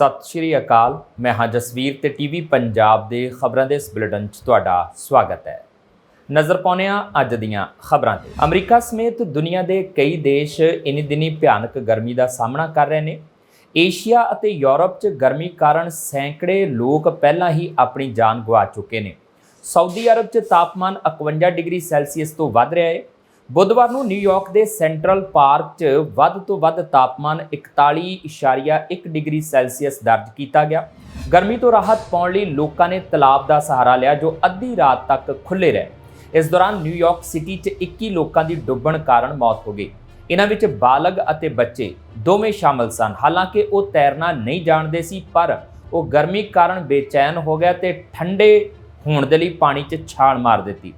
ਸਤਿ ਸ਼੍ਰੀ ਅਕਾਲ। ਮੈਂ ਹਾਂ ਜਸਵੀਰ ਤੇ ਟੀਵੀ ਪੰਜਾਬ ਦੇ ਖਬਰਾਂ ਦੇ ਇਸ ਬੁਲੇਟਿਨ 'ਚ ਤੁਹਾਡਾ ਸਵਾਗਤ ਹੈ। ਨਜ਼ਰ ਪਾਉਂਦੇ ਹਾਂ ਅੱਜ ਦੀਆਂ ਖਬਰਾਂ ਤੇ। ਅਮਰੀਕਾ ਸਮੇਤ ਦੁਨੀਆ ਦੇ ਕਈ ਦੇਸ਼ ਇਨੀ ਦਿਨੀ ਭਿਆਨਕ ਗਰਮੀ ਦਾ ਸਾਹਮਣਾ ਕਰ ਰਹੇ ਨੇ। ਏਸ਼ੀਆ ਅਤੇ ਯੂਰਪ 'ਚ ਗਰਮੀ ਕਾਰਨ ਸੈਂਕੜੇ ਲੋਕ ਪਹਿਲਾਂ ਹੀ ਆਪਣੀ ਜਾਨ ਗਵਾ ਚੁੱਕੇ ਨੇ। ਸਾਊਦੀ ਅਰਬ 'ਚ ਤਾਪਮਾਨ 51 ਡਿਗਰੀ ਸੈਲਸੀਅਸ ਤੋਂ ਵੱਧ ਰਿਹਾ ਹੈ। ਬੁੱਧਵਾਰ ਨੂੰ ਨਿਊਯਾਰਕ ਦੇ ਸੈਂਟਰਲ ਪਾਰਕ 'ਚ ਵੱਧ ਤੋਂ ਵੱਧ ਤਾਪਮਾਨ 41.1 ਡਿਗਰੀ ਸੈਲਸੀਅਸ ਦਰਜ ਕੀਤਾ ਗਿਆ। ਗਰਮੀ ਤੋਂ ਰਾਹਤ ਪਾਉਣ ਲਈ ਲੋਕਾਂ ਨੇ ਤਲਾਬ ਦਾ ਸਹਾਰਾ ਲਿਆ ਜੋ ਅੱਧੀ ਰਾਤ ਤੱਕ ਖੁੱਲੇ ਰਹੇ। ਇਸ ਦੌਰਾਨ ਨਿਊਯਾਰਕ ਸਿਟੀ 'ਚ 21 ਲੋਕਾਂ ਦੀ ਡੁੱਬਣ ਕਾਰਨ ਮੌਤ ਹੋ ਗਈ। ਇਹਨਾਂ ਵਿੱਚ ਬਾਲਗ ਅਤੇ ਬੱਚੇ ਦੋਵੇਂ ਸ਼ਾਮਲ ਸਨ। ਹਾਲਾਂਕਿ ਉਹ ਤੈਰਨਾ ਨਹੀਂ ਜਾਣਦੇ ਸੀ, ਪਰ ਉਹ ਗਰਮੀ ਕਾਰਨ ਬੇਚੈਨ ਹੋ ਗਿਆ ਤੇ ਠੰਡੇ ਹੋਣ ਦੇ ਲਈ ਪਾਣੀ 'ਚ ਛਾਲ ਮਾਰ ਦਿੱਤੀ।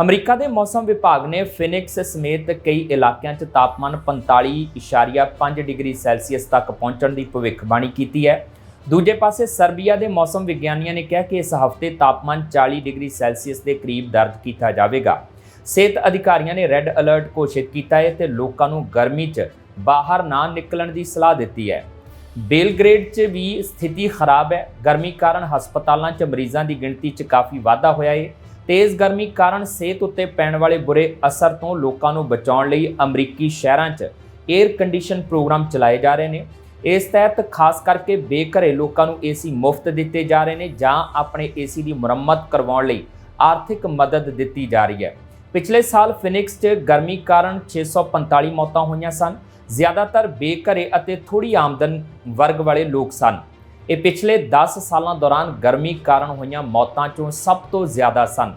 ਅਮਰੀਕਾ ਦੇ ਮੌਸਮ ਵਿਭਾਗ ਨੇ ਫਿਨਿਕਸ ਸਮੇਤ ਕਈ ਇਲਾਕਿਆਂ 'ਚ ਤਾਪਮਾਨ 45.5 ਡਿਗਰੀ ਸੈਲਸੀਅਸ ਤੱਕ ਪਹੁੰਚਣ ਦੀ ਭਵਿੱਖਬਾਣੀ ਕੀਤੀ ਹੈ। ਦੂਜੇ ਪਾਸੇ ਸਰਬੀਆ ਦੇ ਮੌਸਮ ਵਿਗਿਆਨੀਆਂ ਨੇ ਕਿਹਾ ਕਿ ਇਸ ਹਫ਼ਤੇ ਤਾਪਮਾਨ 40 ਡਿਗਰੀ ਸੈਲਸੀਅਸ ਦੇ ਕਰੀਬ ਦਰਜ ਕੀਤਾ ਜਾਵੇਗਾ। ਸਿਹਤ ਅਧਿਕਾਰੀਆਂ ਨੇ ਰੈੱਡ ਅਲਰਟ ਘੋਸ਼ਿਤ ਕੀਤਾ ਹੈ ਤੇ ਲੋਕਾਂ ਨੂੰ ਗਰਮੀ 'ਚ ਬਾਹਰ ਨਾ ਨਿਕਲਣ ਦੀ ਸਲਾਹ ਦਿੱਤੀ ਹੈ। ਬੇਲਗ੍ਰੇਡ 'ਚ ਵੀ ਸਥਿਤੀ ਖਰਾਬ ਹੈ। ਗਰਮੀ ਕਾਰਨ ਹਸਪਤਾਲਾਂ 'ਚ ਮਰੀਜ਼ਾਂ ਦੀ ਗਿਣਤੀ 'ਚ ਕਾਫੀ ਵਾਧਾ ਹੋਇਆ ਹੈ। ਤੇਜ਼ ਗਰਮੀ ਕਾਰਨ ਸਿਹਤ ਉੱਤੇ ਪੈਣ ਵਾਲੇ ਬੁਰੇ ਅਸਰ ਤੋਂ ਲੋਕਾਂ ਨੂੰ ਬਚਾਉਣ ਲਈ ਅਮਰੀਕੀ ਸ਼ਹਿਰਾਂ 'ਚ 에ਅਰ ਕੰਡੀਸ਼ਨ ਪ੍ਰੋਗਰਾਮ ਚਲਾਏ ਜਾ ਰਹੇ ਨੇ। ਇਸ ਤਹਿਤ ਖਾਸ ਕਰਕੇ ਬੇਘਰੇ ਲੋਕਾਂ ਨੂੰ ਏਸੀ ਮੁਫਤ ਦਿੱਤੇ ਜਾ ਰਹੇ ਨੇ ਜਾਂ ਆਪਣੇ ਏਸੀ ਦੀ ਮੁਰੰਮਤ ਕਰਵਾਉਣ ਲਈ ਆਰਥਿਕ ਮਦਦ ਦਿੱਤੀ ਜਾ ਰਹੀ ਹੈ। ਪਿਛਲੇ ਸਾਲ ਫਿਨਿਕਸ 'ਚ ਗਰਮੀ ਕਾਰਨ 645 ਮੌਤਾਂ ਹੋਈਆਂ ਸਨ। ਜ਼ਿਆਦਾਤਰ ਬੇਘਰੇ ਅਤੇ ਥੋੜੀ ਆਮਦਨ ਵਰਗ ਵਾਲੇ ਲੋਕ ਸਨ। ਇਹ ਪਿਛਲੇ 10 ਸਾਲਾਂ ਦੌਰਾਨ ਗਰਮੀ ਕਾਰਨ ਹੋਈਆਂ ਮੌਤਾਂ 'ਚੋਂ ਸਭ ਤੋਂ ਜ਼ਿਆਦਾ ਸਨ।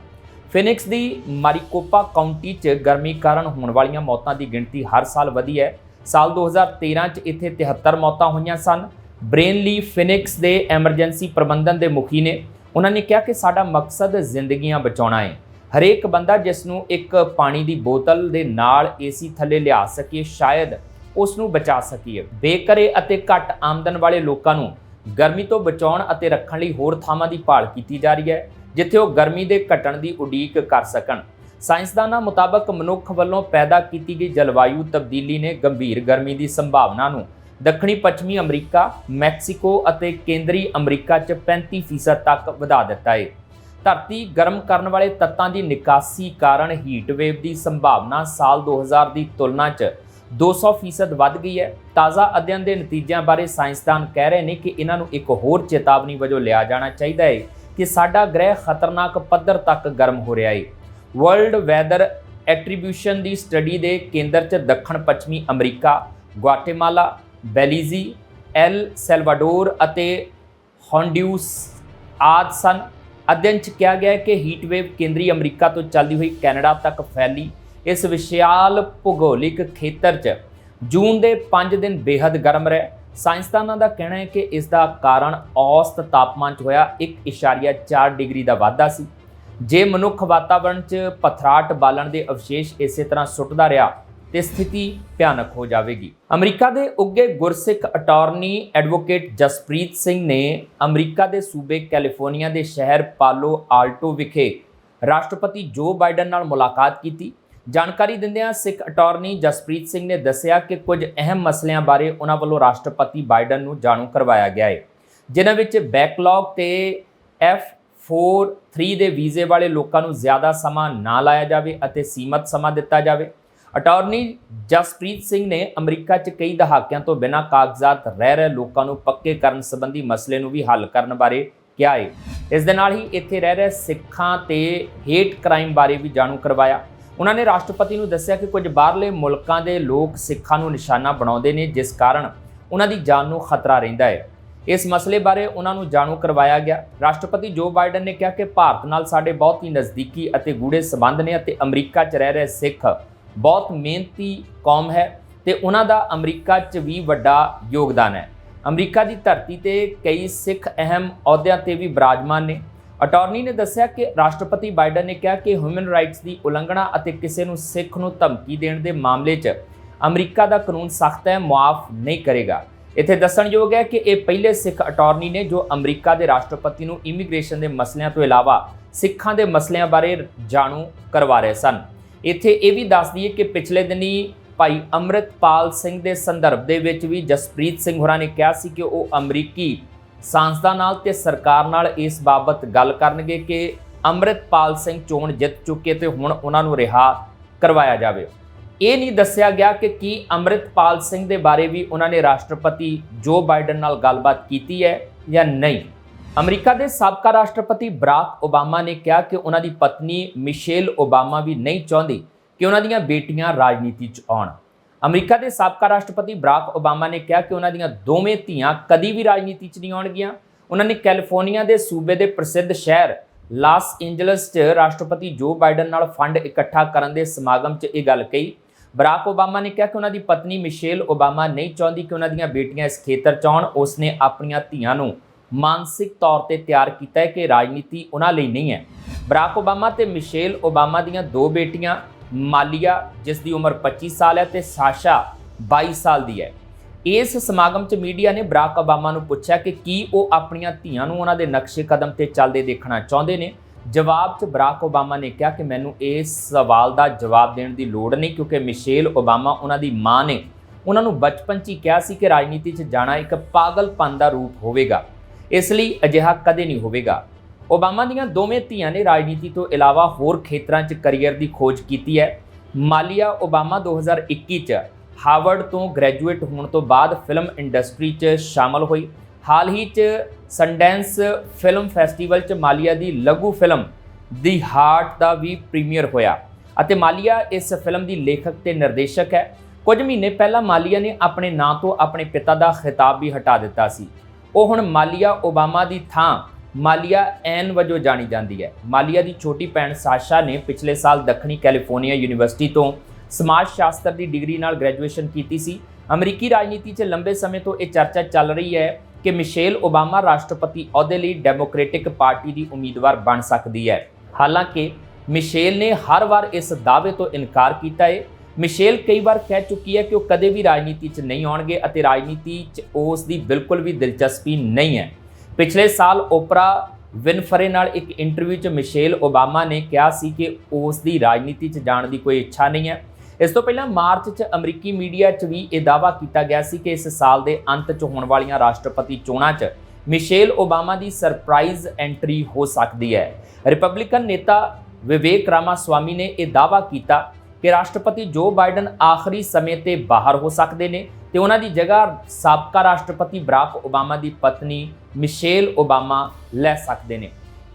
ਫਿਨਿਕਸ ਦੀ ਮਾਰੀਕੋਪਾ ਕਾਉਂਟੀ 'ਚ ਗਰਮੀ ਕਾਰਨ ਹੋਣ ਵਾਲੀਆਂ ਮੌਤਾਂ ਦੀ ਗਿਣਤੀ ਹਰ ਸਾਲ ਵਧੀ ਹੈ। ਸਾਲ 2013 'ਚ ਇੱਥੇ 73 ਮੌਤਾਂ ਹੋਈਆਂ ਸਨ। ਬ੍ਰੇਨਲੀ ਫਿਨਿਕਸ ਦੇ ਐਮਰਜੈਂਸੀ ਪ੍ਰਬੰਧਨ ਦੇ ਮੁਖੀ ਨੇ ਉਹਨਾਂ ਨੇ ਕਿਹਾ ਕਿ ਸਾਡਾ ਮਕਸਦ ਜ਼ਿੰਦਗੀਆਂ ਬਚਾਉਣਾ ਹੈ। ਹਰੇਕ ਬੰਦਾ ਜਿਸ ਨੂੰ ਇੱਕ ਪਾਣੀ ਦੀ ਬੋਤਲ ਦੇ ਨਾਲ ਏਸੀ ਥੱਲੇ ਲਿਆ ਸਕੀਏ, ਸ਼ਾਇਦ ਉਸ ਨੂੰ ਬਚਾ ਸਕੀਏ। ਬੇਕਰੇ ਅਤੇ ਘੱਟ ਆਮਦਨ ਵਾਲੇ ਲੋਕਾਂ ਨੂੰ ਗਰਮੀ ਤੋਂ ਬਚਾਉਣ ਅਤੇ ਰੱਖਣ ਲਈ ਹੋਰ ਥਾਵਾਂ ਦੀ ਭਾਲ ਕੀਤੀ ਜਾ ਰਹੀ ਹੈ, ਜਿੱਥੇ ਉਹ ਗਰਮੀ ਦੇ ਘਟਣ ਦੀ ਉਡੀਕ ਕਰ ਸਕਣ। ਸਾਇੰਸਦਾਨਾਂ ਮੁਤਾਬਕ ਮਨੁੱਖ ਵੱਲੋਂ ਪੈਦਾ ਕੀਤੀ ਗਈ ਜਲਵਾਯੂ ਤਬਦੀਲੀ ਨੇ ਗੰਭੀਰ ਗਰਮੀ ਦੀ ਸੰਭਾਵਨਾ ਨੂੰ ਦੱਖਣੀ ਪੱਛਮੀ ਅਮਰੀਕਾ, ਮੈਕਸੀਕੋ ਅਤੇ ਕੇਂਦਰੀ ਅਮਰੀਕਾ 'ਚ 35% ਤੱਕ ਵਧਾ ਦਿੱਤਾ ਹੈ ਧਰਤੀ ਗਰਮ ਕਰਨ ਵਾਲੇ ਤੱਤਾਂ ਦੀ ਨਿਕਾਸੀ ਕਾਰਨ ਹੀਟ ਵੇਵ ਦੀ ਸੰਭਾਵਨਾ ਸਾਲ 2000 ਦੀ ਤੁਲਨਾ 'ਚ 200% ਵੱਧ ਗਈ ਹੈ। ਤਾਜ਼ਾ ਅਧਿਐਨ ਦੇ ਨਤੀਜਿਆਂ ਬਾਰੇ ਸਾਇੰਸਦਾਨ ਕਹਿ ਰਹੇ ਨੇ ਕਿ ਇਹਨਾਂ ਨੂੰ ਇੱਕ ਹੋਰ ਚੇਤਾਵਨੀ ਵਜੋਂ ਲਿਆ ਜਾਣਾ ਚਾਹੀਦਾ ਹੈ ਕਿ ਸਾਡਾ ਗ੍ਰਹਿ ਖਤਰਨਾਕ ਪੱਧਰ ਤੱਕ ਗਰਮ ਹੋ ਰਿਹਾ ਹੈ। ਵਰਲਡ ਵੈਦਰ ਐਟਰੀਬਿਊਸ਼ਨ ਦੀ ਸਟੱਡੀ ਦੇ ਕੇਂਦਰ 'ਚ ਦੱਖਣ ਪੱਛਮੀ America Guatemala Belize, El Salvador ਅਤੇ ਹੌਂਡਿਊਸ ਆਦਿ ਸਨ। ਅਧਿਐਨ 'ਚ ਕਿਹਾ ਗਿਆ ਹੈ ਕਿ ਹੀਟ ਵੇਵ ਕੇਂਦਰੀ ਅਮਰੀਕਾ ਤੋਂ ਚੱਲਦੀ ਹੋਈ ਕੈਨੇਡਾ ਤੱਕ ਫੈਲੀ ਇਸ ਵਿਸ਼ਾਲ ਭੂਗੋਲਿਕ ਖੇਤਰ 'ਚ ਜੂਨ ਦੇ 5 ਦਿਨ ਬੇहद ਗਰਮ ਰਹੇ। ਸਾਇੰਸਦਾਨਾਂ ਦਾ ਕਹਿਣਾ ਹੈ ਕਿ ਇਸ ਦਾ ਕਾਰਨ ਔਸਤ ਤਾਪਮਾਨ 'ਚ ਹੋਇਆ। 1.4 ਡਿਗਰੀ ਦਾ ਵਾਧਾ ਸੀ। ਜੇ ਮਨੁੱਖ ਵਾਤਾਵਰਣ 'ਚ ਪਥਰਾਟ ਬਾਲਣ ਦੇ ਅਵਸ਼ੇਸ਼ ਇਸੇ ਤਰ੍ਹਾਂ ਸੁੱਟਦਾ ਰਿਹਾ, ਤੇ ਸਥਿਤੀ ਭਿਆਨਕ ਹੋ ਜਾਵੇਗੀ। ਅਮਰੀਕਾ ਦੇ ਉੱਗੇ ਗੁਰਸਿੱਖ ਅਟਾਰਨੀ ਐਡਵੋਕੇਟ ਜਸਪ੍ਰੀਤ ਸਿੰਘ ਨੇ ਅਮਰੀਕਾ ਦੇ ਸੂਬੇ ਕੈਲੀਫੋਰਨੀਆ ਦੇ ਸ਼ਹਿਰ ਪਾਲੋ ਆਲਟੋ ਵਿਖੇ ਰਾਸ਼ਟਰਪਤੀ ਜੋ ਬਾਈਡਨ ਨਾਲ ਮੁਲਾਕਾਤ ਕੀਤੀ। ਜਾਣਕਾਰੀ ਦਿੰਦਿਆਂ ਸਿੱਖ ਅਟਾਰਨੀ ਜਸਪ੍ਰੀਤ ਸਿੰਘ ਨੇ ਦੱਸਿਆ ਕਿ ਕੁਝ ਅਹਿਮ ਮਸਲਿਆਂ ਬਾਰੇ ਉਹਨਾਂ ਵੱਲੋਂ ਰਾਸ਼ਟਰਪਤੀ ਬਾਈਡਨ ਨੂੰ ਜਾਣੂ ਕਰਵਾਇਆ ਗਿਆ ਹੈ। ਜਿਨ੍ਹਾਂ ਵਿੱਚ ਬੈਕਲੌਗ ਤੇ F43 ਦੇ ਵੀਜ਼ੇ ਵਾਲੇ ਲੋਕਾਂ ਨੂੰ ਜ਼ਿਆਦਾ ਸਮਾਂ ਨਾ ਲਾਇਆ ਜਾਵੇ ਅਤੇ ਸੀਮਤ ਸਮਾਂ ਦਿੱਤਾ ਜਾਵੇ। ਅਟਾਰਨੀ ਜਸਪ੍ਰੀਤ ਸਿੰਘ ਨੇ ਅਮਰੀਕਾ 'ਚ ਕਈ ਦਹਾਕਿਆਂ ਤੋਂ ਬਿਨਾਂ ਕਾਗਜ਼ਾਤ ਰਹਿ ਰਹੇ ਲੋਕਾਂ ਨੂੰ ਪੱਕੇ ਕਰਨ ਸੰਬੰਧੀ ਮਸਲੇ ਨੂੰ ਵੀ ਹੱਲ ਕਰਨ ਬਾਰੇ ਕਿਹਾ ਹੈ। ਇਸ ਦੇ ਨਾਲ ਹੀ ਇੱਥੇ ਰਹਿ ਰਹੇ ਸਿੱਖਾਂ ਤੇ ਹੇਟ ਕ੍ਰਾਈਮ ਬਾਰੇ ਵੀ ਜਾਣੂ ਕਰਵਾਇਆ। ਉਹਨਾਂ ਨੇ ਰਾਸ਼ਟਰਪਤੀ ਨੂੰ ਦੱਸਿਆ ਕਿ ਕੁਝ ਬਾਹਰਲੇ ਮੁਲਕਾਂ ਦੇ ਲੋਕ ਸਿੱਖਾਂ ਨੂੰ ਨਿਸ਼ਾਨਾ ਬਣਾਉਂਦੇ ਨੇ, ਜਿਸ ਕਾਰਨ ਉਹਨਾਂ ਦੀ ਜਾਨ ਨੂੰ ਖਤਰਾ ਰਹਿੰਦਾ ਹੈ। ਇਸ ਮਸਲੇ ਬਾਰੇ ਉਹਨਾਂ ਨੂੰ ਜਾਣੂ ਕਰਵਾਇਆ ਗਿਆ। ਰਾਸ਼ਟਰਪਤੀ ਜੋ ਬਾਈਡਨ ਨੇ ਕਿਹਾ ਕਿ ਭਾਰਤ ਨਾਲ ਸਾਡੇ ਬਹੁਤ ਹੀ ਨਜ਼ਦੀਕੀ ਅਤੇ ਗੂੜੇ ਸਬੰਧ ਨੇ ਅਤੇ ਅਮਰੀਕਾ 'ਚ ਰਹਿ ਰਹੇ ਸਿੱਖ ਬਹੁਤ ਮਿਹਨਤੀ ਕੌਮ ਹੈ ਤੇ ਉਹਨਾਂ ਦਾ ਅਮਰੀਕਾ 'ਚ ਵੀ ਵੱਡਾ ਯੋਗਦਾਨ ਹੈ। ਅਮਰੀਕਾ ਦੀ ਧਰਤੀ ਤੇ ਕਈ ਸਿੱਖ ਅਹਿਮ ਅਹੁਦਿਆਂ ਤੇ ਵੀ ਬਿਰਾਜਮਾਨ ਨੇ। ਅਟਾਰਨੀ ਨੇ ਦੱਸਿਆ ਕਿ ਰਾਸ਼ਟਰਪਤੀ ਬਾਈਡਨ ਨੇ ਕਿਹਾ ਕਿ ਹਿਊਮਨ ਰਾਈਟਸ ਦੀ ਉਲੰਘਣਾ ਅਤੇ ਕਿਸੇ ਨੂੰ ਸਿੱਖ ਨੂੰ ਧਮਕੀ ਦੇਣ ਦੇ ਮਾਮਲੇ 'ਚ ਅਮਰੀਕਾ ਦਾ ਕਾਨੂੰਨ ਸਖਤ ਹੈ, ਮੁਆਫ ਨਹੀਂ ਕਰੇਗਾ। ਇੱਥੇ ਦੱਸਣਯੋਗ ਹੈ ਕਿ ਇਹ ਪਹਿਲੇ ਸਿੱਖ ਅਟਾਰਨੀ ਨੇ ਜੋ ਅਮਰੀਕਾ ਦੇ ਰਾਸ਼ਟਰਪਤੀ ਨੂੰ ਇਮੀਗ੍ਰੇਸ਼ਨ ਦੇ ਮਸਲਿਆਂ ਤੋਂ ਇਲਾਵਾ ਸਿੱਖਾਂ ਦੇ ਮਸਲਿਆਂ ਬਾਰੇ ਜਾਣੂ ਕਰਵਾ ਰਹੇ ਸਨ। ਇੱਥੇ ਇਹ ਵੀ ਦੱਸ ਦਈਏ ਕਿ ਪਿਛਲੇ ਦਿਨੀ ਭਾਈ ਅੰਮ੍ਰਿਤਪਾਲ ਸਿੰਘ ਦੇ ਸੰਦਰਭ ਦੇ ਵਿੱਚ ਵੀ ਜਸਪ੍ਰੀਤ ਸਿੰਘ ਹੋਰਾਂ ਨੇ ਕਿਹਾ ਸੀ ਕਿ ਉਹ ਅਮਰੀਕੀ ਸੰਸਥਾ ਨਾਲ ਤੇ ਸਰਕਾਰ ਨਾਲ ਇਸ ਬਾਬਤ ਗੱਲ ਕਰਨਗੇ ਕਿ ਅੰਮ੍ਰਿਤਪਾਲ ਸਿੰਘ ਚੋਣ ਜਿੱਤ ਚੁੱਕੇ ਤੇ ਹੁਣ ਉਹਨਾਂ ਨੂੰ ਰਿਹਾ ਕਰਵਾਇਆ ਜਾਵੇ। ਇਹ ਨਹੀਂ ਦੱਸਿਆ ਗਿਆ ਕਿ ਕੀ ਅੰਮ੍ਰਿਤਪਾਲ ਸਿੰਘ ਦੇ ਬਾਰੇ ਵੀ ਉਹਨਾਂ ਨੇ ਰਾਸ਼ਟਰਪਤੀ ਜੋ ਬਾਈਡਨ ਨਾਲ ਗੱਲਬਾਤ ਕੀਤੀ ਹੈ ਜਾਂ ਨਹੀਂ। ਅਮਰੀਕਾ ਦੇ ਸਾਬਕਾ ਰਾਸ਼ਟਰਪਤੀ ਬਰਾਕ ਓਬਾਮਾ ਨੇ ਕਿਹਾ ਕਿ ਉਹਨਾਂ ਦੀ ਪਤਨੀ ਮਿਸ਼ੇਲ ਓਬਾਮਾ ਵੀ ਨਹੀਂ ਚਾਹੁੰਦੀ ਕਿ ਉਹਨਾਂ ਦੀਆਂ ਬੇਟੀਆਂ ਰਾਜਨੀਤੀ 'ਚ ਆਉਣ। ਅਮਰੀਕਾ ਦੇ ਸਾਬਕਾ ਰਾਸ਼ਟਰਪਤੀ ਬਰਾਕ ਓਬਾਮਾ ਨੇ ਕਿਹਾ ਕਿ ਉਹਨਾਂ ਦੀਆਂ ਦੋਵੇਂ ਧੀਆਂ ਕਦੀ ਵੀ ਰਾਜਨੀਤੀ 'ਚ ਨਹੀਂ ਆਉਣਗੀਆਂ। ਉਹਨਾਂ ਨੇ ਕੈਲੀਫੋਰਨੀਆ ਦੇ ਸੂਬੇ ਦੇ ਪ੍ਰਸਿੱਧ ਸ਼ਹਿਰ ਲਾਸ ਐਂਜਲਸ 'ਚ ਰਾਸ਼ਟਰਪਤੀ ਜੋ ਬਾਈਡਨ ਨਾਲ ਫੰਡ ਇਕੱਠਾ ਕਰਨ ਦੇ ਸਮਾਗਮ 'ਚ ਇਹ ਗੱਲ ਕਹੀ। ਬਰਾਕ ਓਬਾਮਾ ਨੇ ਕਿਹਾ ਕਿ ਉਹਨਾਂ ਦੀ ਪਤਨੀ ਮਿਸ਼ੇਲ ਓਬਾਮਾ ਨਹੀਂ ਚਾਹੁੰਦੀ ਕਿ ਉਹਨਾਂ ਦੀਆਂ ਬੇਟੀਆਂ ਇਸ ਖੇਤਰ 'ਚ ਆਉਣ। ਉਸਨੇ ਆਪਣੀਆਂ ਧੀਆਂ ਨੂੰ ਮਾਨਸਿਕ ਤੌਰ ਤੇ ਤਿਆਰ ਕੀਤਾ ਹੈ ਕਿ ਰਾਜਨੀਤੀ ਉਹਨਾਂ ਲਈ ਨਹੀਂ ਹੈ। ਬਰਾਕ ਓਬਾਮਾ ਤੇ ਮਿਸ਼ੇਲ ਓਬਾਮਾ ਦੀਆਂ ਦੋ ਬੇਟੀਆਂ ਮਾਲੀਆ, ਜਿਸ ਦੀ ਉਮਰ 25 ਸਾਲ ਹੈ ਤੇ ਸਾਸ਼ਾ 22 ਸਾਲ ਦੀ ਹੈ। ਇਸ ਸਮਾਗਮ 'ਚ ਮੀਡੀਆ ਨੇ ਬਰਾਕ ਓਬਾਮਾ ਨੂੰ ਪੁੱਛਿਆ ਕਿ ਕੀ ਉਹ ਆਪਣੀਆਂ ਧੀਆਂ ਨੂੰ ਉਹਨਾਂ ਦੇ ਨਕਸ਼ੇ ਕਦਮ ਤੇ ਚੱਲਦੇ ਦੇਖਣਾ ਚਾਹੁੰਦੇ ਨੇ? ਜਵਾਬ 'ਚ ਬਰਾਕ ਓਬਾਮਾ ਨੇ ਕਿਹਾ ਕਿ ਮੈਨੂੰ ਇਸ ਸਵਾਲ ਦਾ ਜਵਾਬ ਦੇਣ ਦੀ ਲੋੜ ਨਹੀਂ, ਕਿਉਂਕਿ ਮਿਸ਼ੇਲ ਓਬਾਮਾ ਉਹਨਾਂ ਦੀ ਮਾਂ ਨੇ। ਉਹਨਾਂ ਨੂੰ ਬਚਪਨ 'ਚ ਹੀ ਕਿਹਾ ਸੀ ਕਿ ਰਾਜਨੀਤੀ 'ਚ ਜਾਣਾ ਇੱਕ ਪਾਗਲਪਨ ਦਾ ਰੂਪ ਹੋਵੇਗਾ। ਇਸ ਲਈ ਅਜਿਹਾ ਕਦੇ ਨਹੀਂ ਹੋਵੇਗਾ। ਓਬਾਮਾ ਦੀਆਂ ਦੋਵੇਂ ਧੀਆਂ ਨੇ ਰਾਜਨੀਤੀ ਤੋਂ ਇਲਾਵਾ ਹੋਰ ਖੇਤਰਾਂ 'ਚ ਕੈਰੀਅਰ ਦੀ ਖੋਜ ਕੀਤੀ ਹੈ। ਮਾਲੀਆ ਓਬਾਮਾ 2021 'ਚ ਹਾਰਵਰਡ ਤੋਂ ਗ੍ਰੈਜੂਏਟ ਹੋਣ ਤੋਂ ਬਾਅਦ ਫਿਲਮ ਇੰਡਸਟਰੀ 'ਚ ਸ਼ਾਮਲ ਹੋਈ। ਹਾਲ ਹੀ 'ਚ ਸੰਡੈਂਸ ਫਿਲਮ ਫੈਸਟੀਵਲ 'ਚ ਮਾਲੀਆ ਦੀ ਲਘੂ ਫਿਲਮ ਦੀ ਹਾਰਟ ਦਾ ਵੀ ਪ੍ਰੀਮੀਅਰ ਹੋਇਆ ਅਤੇ ਮਾਲੀਆ ਇਸ ਫਿਲਮ ਦੀ ਲੇਖਕ ਤੇ ਨਿਰਦੇਸ਼ਕ ਹੈ। ਕੁਝ ਮਹੀਨੇ ਪਹਿਲਾਂ ਮਾਲੀਆ ਨੇ ਆਪਣੇ ਨਾਂ ਤੋਂ ਆਪਣੇ ਪਿਤਾ ਦਾ ਖਿਤਾਬ ਵੀ ਹਟਾ ਦਿੱਤਾ ਸੀ। ਉਹ ਹੁਣ ਮਾਲੀਆ ਓਬਾਮਾ ਦੀ ਥਾਂ ਮਾਲੀਆ ਐਨ ਵਜੋਂ ਜਾਣੀ ਜਾਂਦੀ ਹੈ। ਮਾਲੀਆ ਦੀ ਛੋਟੀ ਭੈਣ ਸਾਸ਼ਾ ਨੇ ਪਿਛਲੇ ਸਾਲ ਦੱਖਣੀ ਕੈਲੀਫੋਰਨੀਆ ਯੂਨੀਵਰਸਿਟੀ ਤੋਂ ਸਮਾਜ ਸ਼ਾਸਤਰ ਦੀ ਡਿਗਰੀ ਨਾਲ ਗ੍ਰੈਜੂਏਸ਼ਨ ਕੀਤੀ ਸੀ। ਅਮਰੀਕੀ ਰਾਜਨੀਤੀ 'ਚ ਲੰਬੇ ਸਮੇਂ ਤੋਂ ਇਹ ਚਰਚਾ ਚੱਲ ਰਹੀ ਹੈ ਕਿ ਮਿਸ਼ੇਲ ਓਬਾਮਾ ਰਾਸ਼ਟਰਪਤੀ ਅਹੁਦੇ ਲਈ ਡੈਮੋਕ੍ਰੈਟਿਕ ਪਾਰਟੀ ਦੀ ਉਮੀਦਵਾਰ ਬਣ ਸਕਦੀ ਹੈ। ਹਾਲਾਂਕਿ, ਮਿਸ਼ੇਲ ਨੇ ਹਰ ਵਾਰ ਇਸ ਦਾਅਵੇ ਤੋਂ ਇਨਕਾਰ ਕੀਤਾ ਹੈ। ਮਿਸ਼ੇਲ ਕਈ ਵਾਰ ਕਹਿ ਚੁੱਕੀ ਹੈ ਕਿ ਉਹ ਕਦੇ ਵੀ ਰਾਜਨੀਤੀ 'ਚ ਨਹੀਂ ਆਉਣਗੇ ਅਤੇ ਰਾਜਨੀਤੀ 'ਚ ਉਸ ਦੀ ਬਿਲਕੁਲ ਵੀ ਦਿਲਚਸਪੀ ਨਹੀਂ ਹੈ। ਪਿਛਲੇ ਸਾਲ ਓਪਰਾ ਵਿਨਫਰੇ ਨਾਲ ਇੱਕ ਇੰਟਰਵਿਊ 'ਚ ਮਿਸ਼ੇਲ ਓਬਾਮਾ ਨੇ ਕਿਹਾ ਸੀ ਕਿ ਉਸ ਦੀ ਰਾਜਨੀਤੀ 'ਚ ਜਾਣ ਦੀ ਕੋਈ ਇੱਛਾ ਨਹੀਂ ਹੈ। ਇਸ ਤੋਂ ਪਹਿਲਾਂ ਮਾਰਚ 'ਚ ਅਮਰੀਕੀ ਮੀਡੀਆ 'ਚ ਵੀ ਇਹ ਦਾਅਵਾ ਕੀਤਾ ਗਿਆ ਸੀ ਕਿ ਇਸ ਸਾਲ ਦੇ ਅੰਤ 'ਚ ਹੋਣ ਵਾਲੀਆਂ ਰਾਸ਼ਟਰਪਤੀ ਚੋਣਾਂ 'ਚ ਮਿਸ਼ੇਲ ਓਬਾਮਾ ਦੀ ਸਰਪ੍ਰਾਈਜ਼ ਐਂਟਰੀ ਹੋ ਸਕਦੀ ਹੈ। ਰਿਪਬਲਿਕਨ ਨੇਤਾ ਵਿਵੇਕ ਰਾਮਾਸਵਾਮੀ ਨੇ ਇਹ ਦਾਅਵਾ ਕੀਤਾ ਕਿ ਰਾਸ਼ਟਰਪਤੀ ਜੋ ਬਾਈਡਨ ਆਖਰੀ ਸਮੇਂ ਤੇ ਬਾਹਰ ਹੋ ਸਕਦੇ ਨੇ ਤੇ ਉਹਨਾਂ ਦੀ ਜਗ੍ਹਾ ਸਾਬਕਾ ਰਾਸ਼ਟਰਪਤੀ ਬਰਾਕ ਓਬਾਮਾ ਦੀ ਪਤਨੀ ਮਿਸ਼ੇਲ ਓਬਾਮਾ ਲੈ ਸਕਦੇ ਨੇ।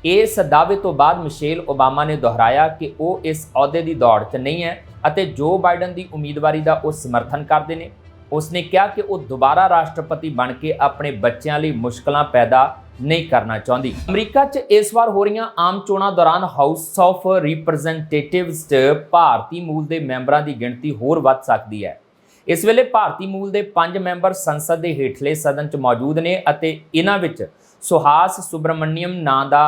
ਇਸ ਦਾਅਵੇ ਤੋਂ ਬਾਅਦ ਮਿਸ਼ੇਲ ਓਬਾਮਾ ਨੇ ਦੁਹਰਾਇਆ ਕਿ ਉਹ ਇਸ ਅਹੁਦੇ ਦੀ ਦੌੜ 'ਚ ਨਹੀਂ ਹੈ ਅਤੇ ਜੋ ਬਾਈਡਨ ਦੀ ਉਮੀਦਵਾਰੀ ਦਾ ਉਹ ਸਮਰਥਨ ਕਰਦੇ ਨੇ। ਉਸਨੇ ਕਿਹਾ ਕਿ ਉਹ ਦੁਬਾਰਾ ਰਾਸ਼ਟਰਪਤੀ ਬਣ ਕੇ ਆਪਣੇ ਬੱਚਿਆਂ ਲਈ ਮੁਸ਼ਕਲਾਂ ਪੈਦਾ ਨਹੀਂ ਕਰਨਾ ਚਾਹੁੰਦੀ। ਅਮਰੀਕਾ 'ਚ ਇਸ ਵਾਰ ਹੋ ਰਹੀਆਂ ਆਮ ਚੋਣਾਂ ਦੌਰਾਨ ਹਾਊਸ ਆਫ ਰਿਪਰੈਜ਼ੈਂਟੇਟਿਵਸ 'ਚ ਭਾਰਤੀ ਮੂਲ ਦੇ ਮੈਂਬਰਾਂ ਦੀ ਗਿਣਤੀ ਹੋਰ ਵੱਧ ਸਕਦੀ ਹੈ। ਇਸ ਵੇਲੇ ਭਾਰਤੀ ਮੂਲ ਦੇ 5 ਮੈਂਬਰ ਸੰਸਦ ਦੇ ਹੇਠਲੇ ਸਦਨ 'ਚ ਮੌਜੂਦ ਨੇ ਅਤੇ ਇਹਨਾਂ ਵਿੱਚ ਸੁਹਾਸ ਸੁਬਰਮਣੀਅਮ ਨਾਂ ਦਾ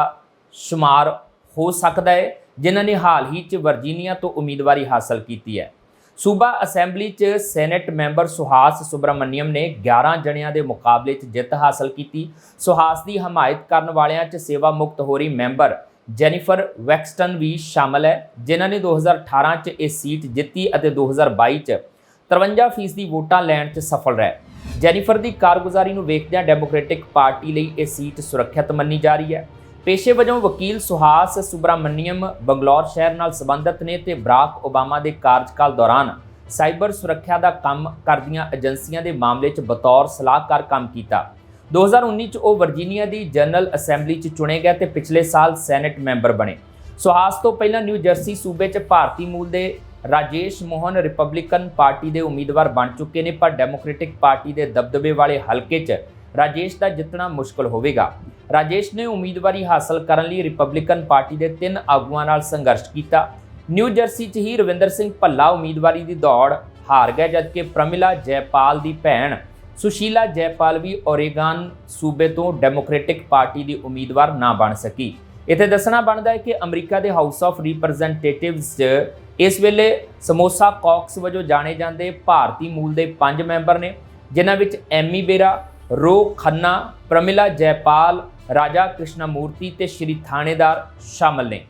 ਸ਼ੁਮਾਰ ਹੋ ਸਕਦਾ ਹੈ, ਜਿਨ੍ਹਾਂ ਨੇ ਹਾਲ ਹੀ 'ਚ ਵਰਜੀਨੀਆ ਤੋਂ ਉਮੀਦਵਾਰੀ ਹਾਸਲ ਕੀਤੀ ਹੈ। ਸੂਬਾ ਅਸੈਂਬਲੀ 'ਚ ਸੈਨੇਟ ਮੈਂਬਰ ਸੁਹਾਸ ਸੁਬਰਮਣੀਅਮ ਨੇ 11 ਜਣਿਆਂ ਦੇ ਮੁਕਾਬਲੇ 'ਚ ਜਿੱਤ ਹਾਸਲ ਕੀਤੀ। ਸੁਹਾਸ ਦੀ ਹਮਾਇਤ ਕਰਨ ਵਾਲਿਆਂ 'ਚ ਸੇਵਾ ਮੁਕਤ ਹੋ ਰਹੀ ਮੈਂਬਰ ਜੈਨੀਫਰ ਵੈਕਸਟਨ ਵੀ ਸ਼ਾਮਲ ਹੈ, ਜਿਨ੍ਹਾਂ ਨੇ 2018 'ਚ ਇਹ ਸੀਟ ਜਿੱਤੀ ਅਤੇ 2022 'ਚ 53% ਦੀ ਵੋਟਾਂ ਲੈਣ 'ਚ ਸਫਲ ਰਹੇ। ਜੈਨੀਫਰ ਦੀ ਕਾਰਗੁਜ਼ਾਰੀ ਨੂੰ ਵੇਖਦਿਆਂ ਡੈਮੋਕ੍ਰੈਟਿਕ ਪਾਰਟੀ ਲਈ ਇਹ ਸੀਟ ਸੁਰੱਖਿਅਤ ਮੰਨੀ ਜਾ ਰਹੀ ਹੈ। ਪੇਸ਼ੇ ਵਜੋਂ ਵਕੀਲ ਸੁਹਾਸ ਸੁਬਰਾਮਣੀਅਮ ਬੰਗਲੌਰ ਸ਼ਹਿਰ ਨਾਲ ਸੰਬੰਧਿਤ ਨੇ ਤੇ ਬਰਾਕ ਓਬਾਮਾ ਦੇ ਕਾਰਜਕਾਲ ਦੌਰਾਨ ਸਾਈਬਰ ਸੁਰੱਖਿਆ ਦਾ ਕੰਮ ਕਰਦੀਆਂ ਏਜੰਸੀਆਂ ਦੇ ਮਾਮਲੇ 'ਚ ਬਤੌਰ ਸਲਾਹਕਾਰ ਕੰਮ ਕੀਤਾ। 2019 'ਚ ਉਹ ਵਰਜੀਨੀਆ ਦੀ ਜਨਰਲ ਅਸੈਂਬਲੀ 'ਚ ਚੁਣੇ ਗਏ ਤੇ ਪਿਛਲੇ ਸਾਲ ਸੈਨੇਟ ਮੈਂਬਰ ਬਣੇ। ਸੁਹਾਸ ਤੋਂ ਪਹਿਲਾਂ ਨਿਊ ਜਰਸੀ ਸੂਬੇ 'ਚ ਭਾਰਤੀ ਮੂਲ ਦੇ ਰਾਜੇਸ਼ ਮੋਹਨ ਰਿਪਬਲਿਕਨ ਪਾਰਟੀ ਦੇ ਉਮੀਦਵਾਰ ਬਣ ਚੁੱਕੇ ਨੇ, ਪਰ ਡੈਮੋਕ੍ਰੈਟਿਕ ਪਾਰਟੀ ਦੇ ਦਬਦਬੇ ਵਾਲੇ ਹਲਕੇ 'ਚ ਰਾਜੇਸ਼ ਦਾ ਜਿੱਤਣਾ ਮੁਸ਼ਕਲ ਹੋਵੇਗਾ। ਰਾਜੇਸ਼ ਨੇ ਉਮੀਦਵਾਰੀ ਹਾਸਲ ਕਰਨ ਲਈ ਰਿਪਬਲਿਕਨ ਪਾਰਟੀ ਦੇ ਤਿੰਨ ਆਗੂਆਂ ਨਾਲ ਸੰਘਰਸ਼ ਕੀਤਾ। ਨਿਊ ਜਰਸੀ 'ਚ ਹੀ ਰਵਿੰਦਰ ਸਿੰਘ ਭੱਲਾ ਉਮੀਦਵਾਰੀ ਦੀ ਦੌੜ ਹਾਰ ਗਿਆ ਜਦਕਿ ਪ੍ਰਮਿਲਾ ਜੈਪਾਲ ਦੀ ਭੈਣ ਸੁਸ਼ੀਲਾ ਜੈਪਾਲ ਵੀ ਓਰੇਗਨ ਸੂਬੇ ਤੋਂ ਡੈਮੋਕ੍ਰੈਟਿਕ ਪਾਰਟੀ ਦੀ ਉਮੀਦਵਾਰ ਨਾ ਬਣ ਸਕੀ। ਇੱਥੇ ਦੱਸਣਾ ਬਣਦਾ ਹੈ ਕਿ ਅਮਰੀਕਾ ਦੇ ਹਾਊਸ ਆਫ ਰਿਪਰੈਜ਼ੈਂਟੇਟਿਵਸ 'ਚ ਇਸ ਵੇਲੇ ਸਮੋਸਾ ਕੌਕਸ ਵਜੋਂ ਜਾਣੇ ਜਾਂਦੇ ਭਾਰਤੀ ਮੂਲ ਦੇ ਪੰਜ ਮੈਂਬਰ ਨੇ, ਜਿਨ੍ਹਾਂ ਵਿੱਚ ਐਮੀ ਬੇਰਾ ਰੋ ਖੰਨਾ ਪ੍ਰਮਿਲਾ ਜੈਪਾਲ ਰਾਜਾ ਕ੍ਰਿਸ਼ਨਾ ਮੂਰਤੀ ਤੇ ਸ਼੍ਰੀ ਥਾਣੇਦਾਰ ਸ਼ਾਮਲ ਨੇ।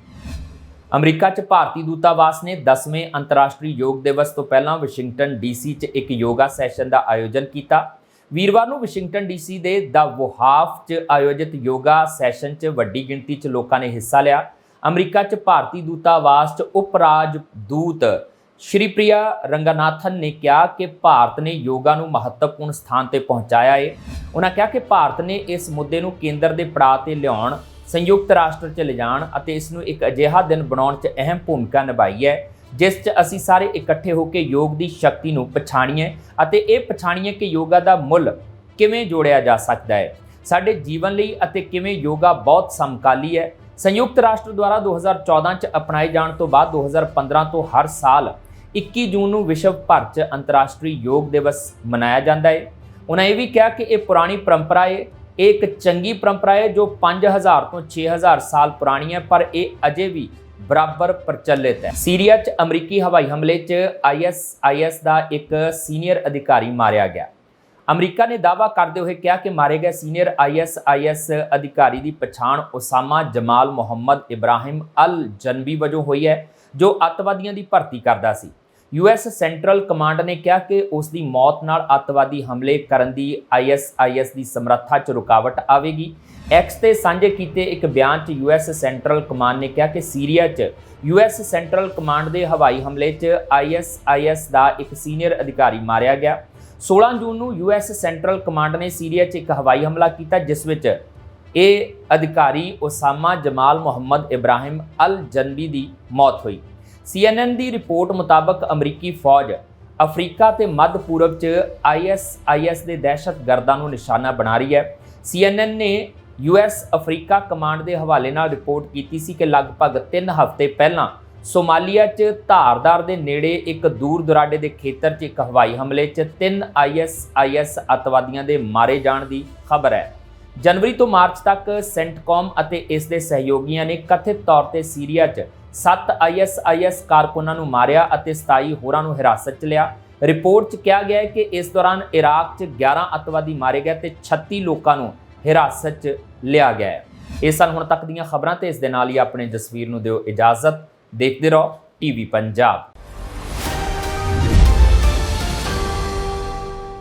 ਅਮਰੀਕਾ 'ਚ ਭਾਰਤੀ ਦੂਤਾਵਾਸ ਨੇ 10ਵੇਂ ਅੰਤਰਰਾਸ਼ਟਰੀ ਯੋਗ ਦਿਵਸ ਤੋਂ ਪਹਿਲਾਂ ਵਾਸ਼ਿੰਗਟਨ ਡੀਸੀ 'ਚ ਇੱਕ ਯੋਗਾ ਸੈਸ਼ਨ ਦਾ ਆਯੋਜਨ ਕੀਤਾ। ਵੀਰਵਾਰ ਨੂੰ ਵਾਸ਼ਿੰਗਟਨ ਡੀਸੀ ਦੇ ਦਾ ਵੋਹਾਫ 'ਚ ਆਯੋਜਿਤ ਯੋਗਾ ਸੈਸ਼ਨ 'ਚ ਵੱਡੀ ਗਿਣਤੀ 'ਚ ਲੋਕਾਂ ਨੇ ਹਿੱਸਾ ਲਿਆ। ਅਮਰੀਕਾ 'ਚ ਭਾਰਤੀ ਦੂਤਾਵਾਸ 'ਚ ਉਪ ਰਾਜਦੂਤ ਸ਼੍ਰੀ ਪ੍ਰਿਆ ਰੰਗਨਾਥਨ ਨੇ ਕਿਹਾ ਕਿ ਭਾਰਤ ਨੇ ਯੋਗਾ ਨੂੰ ਮਹੱਤਵਪੂਰਨ ਸਥਾਨ ਤੇ ਪਹੁੰਚਾਇਆ ਹੈ ਉਹਨਾਂ ਕਿਹਾ ਕਿ ਭਾਰਤ ਨੇ ਇਸ ਮੁੱਦੇ ਨੂੰ ਕੇਂਦਰ ਦੇ ਪੜਾਅ ਤੇ ਲਿਆਉਣ, ਸੰਯੁਕਤ ਰਾਸ਼ਟਰ 'ਚ ਲਿਜਾਣ ਅਤੇ ਇਸ ਨੂੰ ਇੱਕ ਅਜਿਹਾ ਦਿਨ ਬਣਾਉਣ 'ਚ ਅਹਿਮ ਭੂਮਿਕਾ ਨਿਭਾਈ ਹੈ, ਜਿਸ 'ਚ ਅਸੀਂ ਸਾਰੇ ਇਕੱਠੇ ਹੋ ਕੇ ਯੋਗ ਦੀ ਸ਼ਕਤੀ ਨੂੰ ਪਛਾਣੀਏ ਅਤੇ ਇਹ ਪਛਾਣੀਏ ਕਿ ਯੋਗਾ ਦਾ ਮੁੱਲ ਕਿਵੇਂ ਜੋੜਿਆ ਜਾ ਸਕਦਾ ਹੈ। ਸਾਡੇ ਜੀਵਨ ਲਈ ਅਤੇ ਕਿਵੇਂ ਯੋਗਾ ਬਹੁਤ ਸਮਕਾਲੀ ਹੈ। ਸੰਯੁਕਤ ਰਾਸ਼ਟਰ ਦੁਆਰਾ 2014 ਚ ਅਪਣਾਏ ਜਾਣ ਤੋਂ ਬਾਅਦ 2015 ਤੋਂ ਹਰ ਸਾਲ 21 ਜੂਨ ਨੂੰ ਵਿਸ਼ਵ ਭਰ ਚ ਅੰਤਰਰਾਸ਼ਟਰੀ ਯੋਗ ਦਿਵਸ ਮਨਾਇਆ ਜਾਂਦਾ ਹੈ ਉਹਨਾਂ ਇਹ ਵੀ ਕਿਹਾ ਕਿ ਇਹ ਪੁਰਾਣੀ ਪਰੰਪਰਾ ਹੈ ਇਹ ਇੱਕ ਚੰਗੀ ਪਰੰਪਰਾ ਹੈ ਜੋ 5000 ਤੋਂ 6000 ਸਾਲ ਪੁਰਾਣੀ ਹੈ, ਪਰ ਇਹ ਅਜੇ ਵੀ ਬਰਾਬਰ ਪ੍ਰਚਲਿਤ ਹੈ। ਸੀਰੀਆ 'ਚ ਅਮਰੀਕੀ ਹਵਾਈ ਹਮਲੇ 'ਚ ਆਈਐਸਆਈਐਸ ਦਾ ਇੱਕ ਸੀਨੀਅਰ ਅਧਿਕਾਰੀ ਮਾਰਿਆ ਗਿਆ। ਅਮਰੀਕਾ ਨੇ ਦਾਅਵਾ ਕਰਦੇ ਹੋਏ ਕਿਹਾ ਕਿ ਮਾਰੇ ਗਏ ਸੀਨੀਅਰ ਆਈਐਸਆਈਐਸ ਅਧਿਕਾਰੀ ਦੀ ਪਛਾਣ Usama Jamal Muhammad Ibrahim al Janabi ਵਜੋਂ ਹੋਈ ਹੈ, ਜੋ ਅੱਤਵਾਦੀਆਂ ਦੀ ਭਰਤੀ ਕਰਦਾ ਸੀ। ਯੂਐਸ ਸੈਂਟਰਲ ਕਮਾਂਡ ਨੇ ਕਿਹਾ ਕਿ ਉਸ ਦੀ ਮੌਤ ਨਾਲ ਅੱਤਵਾਦੀ ਹਮਲੇ ਕਰਨ ਦੀ ਆਈਐਸਆਈਐਸ ਦੀ ਸਮਰੱਥਾ 'ਚ ਰੁਕਾਵਟ ਆਵੇਗੀ। ਐਕਸ ਤੇ ਸਾਂਝੇ ਕੀਤੇ ਇੱਕ ਬਿਆਨ 'ਚ ਯੂਐਸ ਸੈਂਟਰਲ ਕਮਾਂਡ ਨੇ ਕਿਹਾ ਕਿ ਸੀਰੀਆ 'ਚ ਯੂਐਸ ਸੈਂਟਰਲ ਕਮਾਂਡ ਦੇ ਹਵਾਈ ਹਮਲੇ 'ਚ ਆਈਐਸਆਈਐਸ ਦਾ ਇੱਕ ਸੀਨੀਅਰ ਅਧਿਕਾਰੀ ਮਾਰਿਆ ਗਿਆ। 16 ਜੂਨ ਨੂੰ ਯੂਐਸ ਸੈਂਟਰਲ ਕਮਾਂਡ ਨੇ ਸੀਰੀਆ 'ਚ ਇੱਕ ਹਵਾਈ ਹਮਲਾ ਕੀਤਾ, ਜਿਸ ਵਿੱਚ ਇਹ ਅਧਿਕਾਰੀ Usama Jamal Muhammad Ibrahim al Janabi ਦੀ ਮੌਤ ਹੋਈ। CNN ਦੀ ਰਿਪੋਰਟ ਮੁਤਾਬਕ ਅਮਰੀਕੀ ਫੌਜ ਅਫਰੀਕਾ ਤੇ ਮੱਧ ਪੂਰਬ 'ਚ ISIS ਦੇ ਦਹਿਸ਼ਤਗਰਦਾਂ ਨੂੰ ਨਿਸ਼ਾਨਾ ਬਣਾ ਰਹੀ ਹੈ। CNN ਨੇ US ਅਫਰੀਕਾ ਕਮਾਂਡ ਦੇ ਹਵਾਲੇ ਨਾਲ ਰਿਪੋਰਟ ਕੀਤੀ ਸੀ ਕਿ ਲਗਭਗ 3 ਹਫ਼ਤੇ ਪਹਿਲਾਂ ਸੋਮਾਲੀਆ 'ਚ ਧਾਰਦਾਰ ਦੇ ਨੇੜੇ ਇੱਕ ਦੂਰ ਦੁਰਾਡੇ ਦੇ ਖੇਤਰ 'ਚ ਇੱਕ ਹਵਾਈ ਹਮਲੇ 'ਚ 3 ISIS ਅੱਤਵਾਦੀਆਂ ਦੇ ਮਾਰੇ ਜਾਣ ਦੀ ਖਬਰ ਹੈ। ਜਨਵਰੀ ਤੋਂ ਮਾਰਚ ਤੱਕ ਸੈਂਟਕੌਮ ਅਤੇ ਇਸ ਦੇ ਸਹਿਯੋਗੀਆਂ ਨੇ ਕਥਿਤ ਤੌਰ ਤੇ ਸੀਰੀਆ 'ਚ 7 ISIS ਕਾਰਕੁਨਾਂ ਨੂੰ ਮਾਰਿਆ ਅਤੇ 27 ਹੋਰਾਂ ਨੂੰ ਹਿਰਾਸਤ 'ਚ ਲਿਆ। ਰਿਪੋਰਟ 'ਚ ਕਿਹਾ ਗਿਆ ਹੈ ਕਿ ਇਸ ਦੌਰਾਨ ਇਰਾਕ 'ਚ 11 ਅੱਤਵਾਦੀ ਮਾਰੇ ਗਏ ਤੇ 36 ਲੋਕਾਂ ਨੂੰ ਹਿਰਾਸਤ 'ਚ ਲਿਆ ਗਿਆ ਹੈ। ਇਹ ਸਨ ਹੁਣ ਤੱਕ ਦੀਆਂ ਖਬਰਾਂ ਤੇ ਇਸ ਦੇ ਨਾਲ ਹੀ ਆਪਣੇ ਜਸਵੀਰ ਨੂੰ ਦਿਓ ਇਜਾਜ਼ਤ। ਦੇਖਦੇ ਰਹੋ, ਟੀਵੀ ਪੰਜਾਬ।